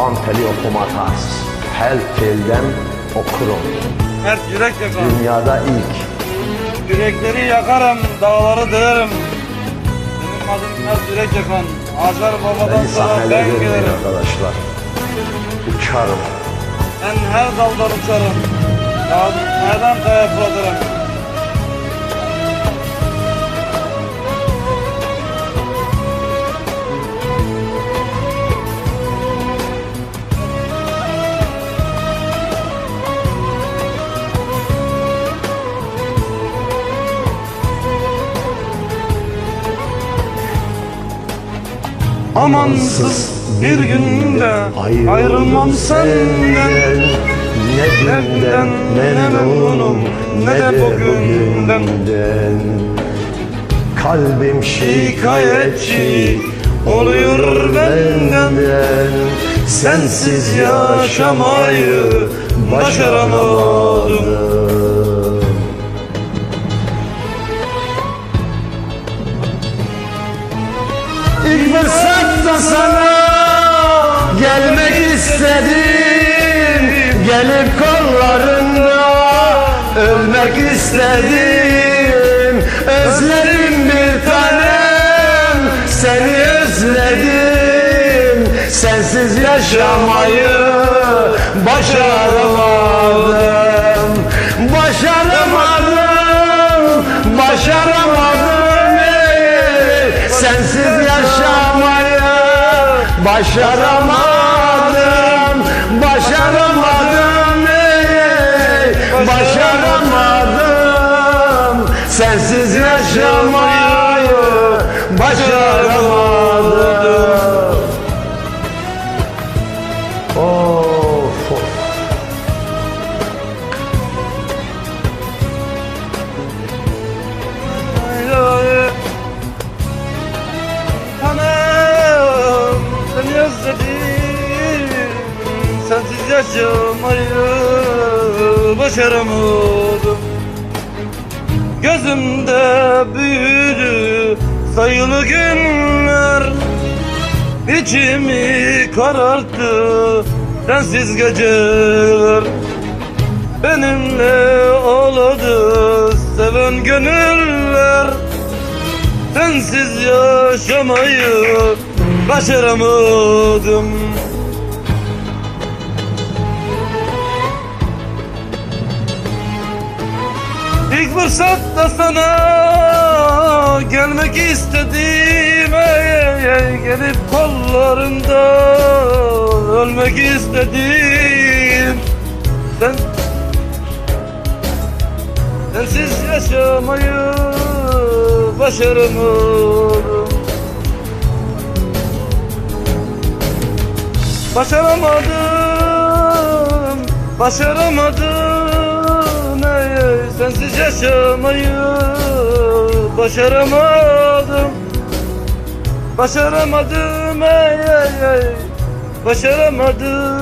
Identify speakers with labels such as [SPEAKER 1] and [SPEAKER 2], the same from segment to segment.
[SPEAKER 1] Van teli okumatas. Her telden okurum.
[SPEAKER 2] Mert yürek yakar.
[SPEAKER 1] Dünyada ilk.
[SPEAKER 2] Yürekleri yakarım, dağları döverim. Benim adım Mert yürek yakan. Acar babadan sonra ben gelirim.
[SPEAKER 1] arkadaşlar. Uçarım.
[SPEAKER 2] Ben her daldan uçarım. Dağ- Nereden kaya fırlatırım. Amansız bir günde ayrılmam senden.
[SPEAKER 1] Ne dünden memnunum ne de bugünden. Kalbim şikayetçi oluyor benden. Sensiz yaşamayı başaramadım. İlk fırsatta sana gelmek istedim. Gelip kollarında ölmek istedim. Özledim bir tanem seni özledim. Sensiz yaşamayı başaramadım başaramadım Başaramadım ey. Başaramadım Sensiz yaşamayı başaramadım
[SPEAKER 2] Yaşamayı başaramadım. Gözümde büyüdü sayılı günler. İçimi kararttı sensiz geceler. Benimle ağladı seven gönüller. Sensiz yaşamayı başaramadım İlk fırsatta sana. Gelmek istedim ey, ey, Gelip kollarında ölmek istedim Sen Sensiz yaşamayı başaramadım Başaramadım, başaramadım Sensiz yaşamayı başaramadım. Başaramadım ey ey ey. Başaramadım.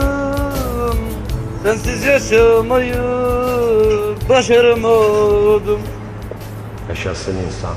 [SPEAKER 2] Sensiz yaşamayı başaramadım.
[SPEAKER 1] Yaşasın insan